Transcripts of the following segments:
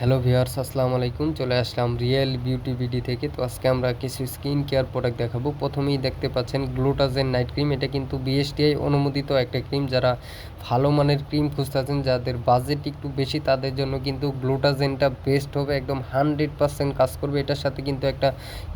Hello viewers, আসসালামু আলাইকুম। চলে আসলাম রিয়েল বিউটি বিডি থেকে। তো আজকে আমরা কিছু স্কিন কেয়ার প্রোডাক্ট দেখাবো। প্রথমেই দেখতে পাচ্ছেন গ্লুটাজেন নাইট ক্রিম এটা কিন্তু বিএসটিআই অনুমোদিত একটা ক্রিম যারা ভালো মানের ক্রিম খুঁজতেছেন, যাদের বাজেট একটু বেশি, তাদের জন্য কিন্তু গ্লুটাজেনটা বেস্ট হবে। একদম হান্ড্রেড পার্সেন্ট কাজ করবে। এটার সাথে কিন্তু একটা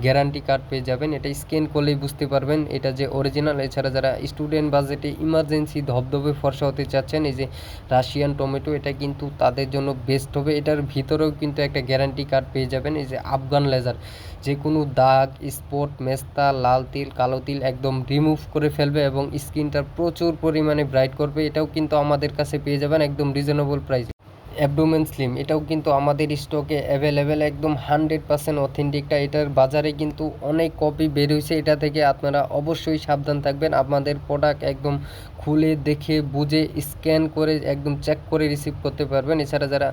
গ্যারান্টি কার্ড পেয়ে যাবেন। এটা স্ক্যান করলেই বুঝতে পারবেন। এটা যে অরিজিনাল এছাড়া যারা স্টুডেন্ট বাজেটে ইমার্জেন্সি ধবধবে, ফর্সা হতে চাচ্ছেন, এই যে রাশিয়ান টমেটো এটা কিন্তু তাদের জন্য বেস্ট হবে। এটার ভিতরেও কিন্তু একটা গ্যারান্টি কার্ড পেয়ে যাবেন। এই যে আফগান লেজার যে কোনো দাগ স্পট মেস্তা, লাল তিল, কালো তিল একদম রিমুভ করে ফেলবে এবং স্কিনটা প্রচুর পরিমাণে ব্রাইট করবে। এটাও কিন্তু আমাদের কাছে পেয়ে যাবেন একদম রিজনেবল প্রাইস অ্যাবডোমেন স্লিম এটাও কিন্তু আমাদের স্টকে অ্যাভেলেবেল একদম হান্ড্রেড পার্সেন্ট অথেন্টিকটা এটার বাজারে কিন্তু অনেক কপি বের হয়েছে এটা থেকে আপনারা অবশ্যই সাবধান থাকবেন। আপনাদের প্রোডাক্ট একদম খুলে দেখে, বুঝে স্ক্যান করে, একদম চেক করে রিসিভ করতে পারবেন। এছাড়া যারা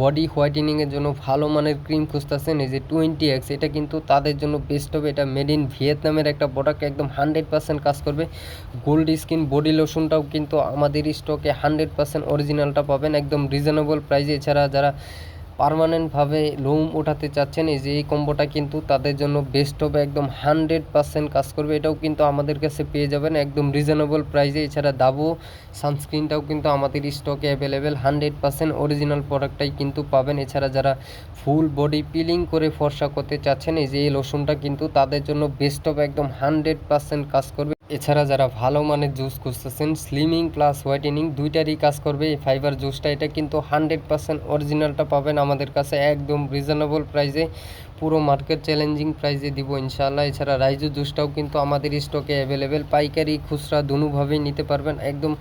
বডি হোয়াইটেনিংয়ের জন্য ভালো মানের ক্রিম খুঁজতেছেন, এই যে টোয়েন্টি এক্স এটা কিন্তু তাদের জন্য বেস্ট হবে। এটা মেড ইন ভিয়েতনামের একটা প্রোডাক্ট একদম হান্ড্রেড পার্সেন্ট কাজ করবে। গোল্ড স্কিন বডি লোশনটাও কিন্তু আমাদের স্টকে হান্ড্রেড পার্সেন্ট অরিজিনালটা পাবেন। একদম রিজনেবল প্রাইসে এছাড়া যারা পারমানেন্টভাবে লোম ওঠাতে চাচ্ছেন, এই যে এই কম্বোটা কিন্তু তাদের জন্য বেস্ট হবে একদম হান্ড্রেড পার্সেন্ট কাজ করবে। এটাও কিন্তু আমাদের কাছে পেয়ে যাবেন একদম রিজনেবল প্রাইসে এছাড়া দাবো সানস্ক্রিনটাও কিন্তু আমাদের স্টকে অ্যাভেলেবেল হান্ড্রেড পার্সেন্ট অরিজিনাল প্রোডাক্টটাই কিন্তু পাবেন। এছাড়া যারা ফুল বডি পিলিং করে ফর্সা করতে চাচ্ছেন, এই যে এই লোশনটা কিন্তু তাদের জন্য বেস্ট হবে একদম হান্ড্রেড পার্সেন্ট কাজ করবে। এছাড়া যারা ভালো মানের জুস খুঁজতেছেন স্লিমিং প্লাস হোয়াইটেনিং দুইটারই কাজ করবে। এই ফাইবার জুসটা এটা কিন্তু হান্ড্রেড পার্সেন্ট অরিজিনালটা পাবেন আমাদের কাছে একদম রিজনেবল প্রাইসে পুরো মার্কেট চ্যালেঞ্জিং প্রাইসে দিব ইনশাল্লাহ এছাড়া রাইজু জুসটাও কিন্তু আমাদের স্টকে অ্যাভেলেবেল পাইকারি খুচরা দুভাবেই নিতে পারবেন। একদম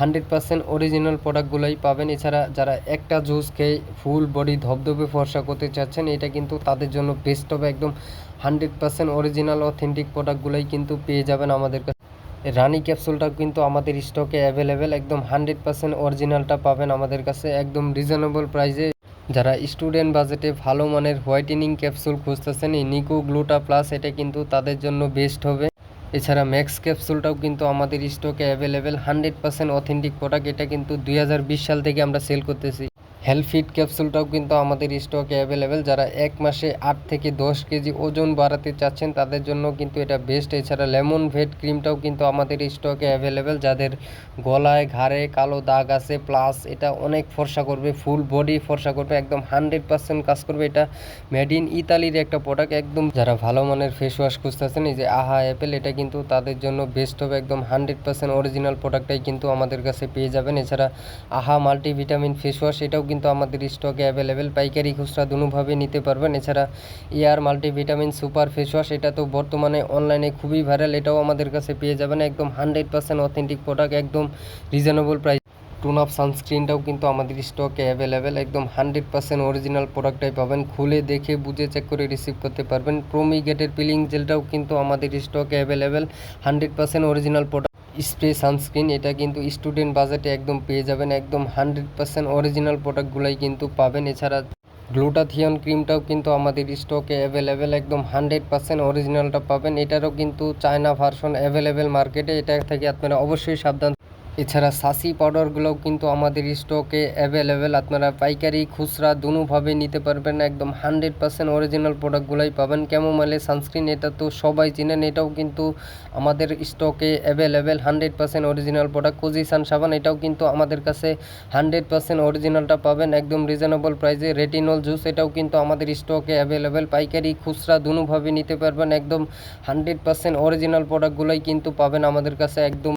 হান্ড্রেড পার্সেন্ট অরিজিনাল প্রোডাক্টগুলোই পাবেন। এছাড়া যারা একটা জুস খেয়ে ফুল বডি ধবধবে ফর্সা করতে চাচ্ছেন, এটা কিন্তু তাদের জন্য বেস্ট হবে। একদম হান্ড্রেড পার্সেন্ট অরিজিনাল অথেন্টিক প্রোডাক্টগুলোই কিন্তু পেয়ে যাবেন আমাদের কাছে। রানি ক্যাপসুলটাও কিন্তু আমাদের স্টকে অ্যাভেলেবেল একদম হান্ড্রেড পার্সেন্ট অরিজিনালটা পাবেন আমাদের কাছে একদম রিজনেবল প্রাইসে যারা স্টুডেন্ট বাজেটে ভালো মানের হোয়াইটেনিং ক্যাপসুল খুঁজতেছেন এই নিকো গ্লুটা প্লাস এটা কিন্তু তাদের জন্য বেস্ট হবে। এছাড়া ম্যাক্স ক্যাপসুলটাও কিন্তু আমাদের স্টকে available hundred percent authentic product এটা কিন্তু দুই হাজার বিশ সাল থেকে আমরা সেল করতেছি। হেলফিট ক্যাপসুলটাও কিন্তু আমাদের স্টকে অ্যাভেলেবেল যারা এক মাসে আট থেকে দশ কেজি ওজন বাড়াতে চাচ্ছেন, তাদের জন্য কিন্তু এটা বেস্ট এছাড়া লেমন ভেট ক্রিমটাও কিন্তু আমাদের স্টকে অ্যাভেলেবেল যাদের গলায় ঘাড়ে কালো দাগ আছে প্লাস এটা অনেক ফর্সা করবে ফুল বডি ফর্সা করবে, একদম হান্ড্রেড পার্সেন্ট কাজ করবে। এটা মেড ইন ইতালির একটা প্রোডাক্ট একদম যারা ভালো মানের ফেস ওয়াশ খুঁজতেছেন, এই যে আহা অ্যাপেল এটা কিন্তু তাদের জন্য বেস্ট হবে। একদম হান্ড্রেড পার্সেন্ট অরিজিনাল প্রোডাক্টটাই কিন্তু আমাদের কাছে পেয়ে যাবেন। এছাড়া আহা মাল্টিভিটামিন ফেস ওয়াশ এটাও কিন্তু আমাদের স্টকে অ্যাভেলেবেল পাইকারি খুচরা দুভাবে নিতে পারবেন। এছাড়া air multivitamin super face wash এটা তো বর্তমানে অনলাইনে খুবই ভাইরাল এটাও আমাদের কাছে পেয়ে যাবেন। একদম হান্ড্রেড পার্সেন্ট অথেন্টিক প্রোডাক্ট একদম রিজনেবল প্রাইস টোন আপ সানস্ক্রিনটাও কিন্তু আমাদের স্টকে অ্যাভেলেবেল একদম হান্ড্রেড পার্সেন্ট অরিজিনাল প্রোডাক্টটাই পাবেন। খুলে দেখে, বুঝে চেক করে রিসিভ করতে পারবেন। প্রোমিগেটের পিলিং জেলটাও কিন্তু আমাদের স্টকে available hundred percent original product spray, sunscreen, এটা কিন্তু স্টুডেন্ট বাজেটে একদম পেয়ে যাবেন, একদম হান্ড্রেড পার্সেন্ট অরিজিনাল প্রোডাক্টগুলাই কিন্তু পাবেন। এছাড়া গ্লুটাথিয়ন ক্রিমটাও কিন্তু আমাদের স্টকে অ্যাভেলেবেল, একদম হান্ড্রেড পার্সেন্ট অরিজিনালটা পাবেন। এটারও কিন্তু চায়না ভার্সন অ্যাভেলেবেল মার্কেটে, এটা থেকে আপনারা অবশ্যই সাবধান এছাড়া সাসি পাউডারগুলোও কিন্তু আমাদের স্টকে অ্যাভেলেবেল আপনারা পাইকারি, খুচরা দুভাবে নিতে পারবেন, একদম হান্ড্রেড পার্সেন্ট অরিজিনাল প্রোডাক্টগুলোই পাবেন। ক্যামোমাইলে সানস্ক্রিন এটা তো সবাই চিনেন, এটাও কিন্তু আমাদের স্টকে available hundred percent original product Kojie San সাবান, এটাও কিন্তু আমাদের কাছে হান্ড্রেড পার্সেন্ট অরিজিনালটা পাবেন, একদম রিজনেবল প্রাইসে রেটিনল জুস এটাও কিন্তু আমাদের স্টকে অ্যাভেলেবেল পাইকারি, খুচরা দুভাবে নিতে পারবেন, একদম হান্ড্রেড পার্সেন্ট অরিজিনাল প্রোডাক্টগুলোই কিন্তু পাবেন আমাদের কাছে, একদম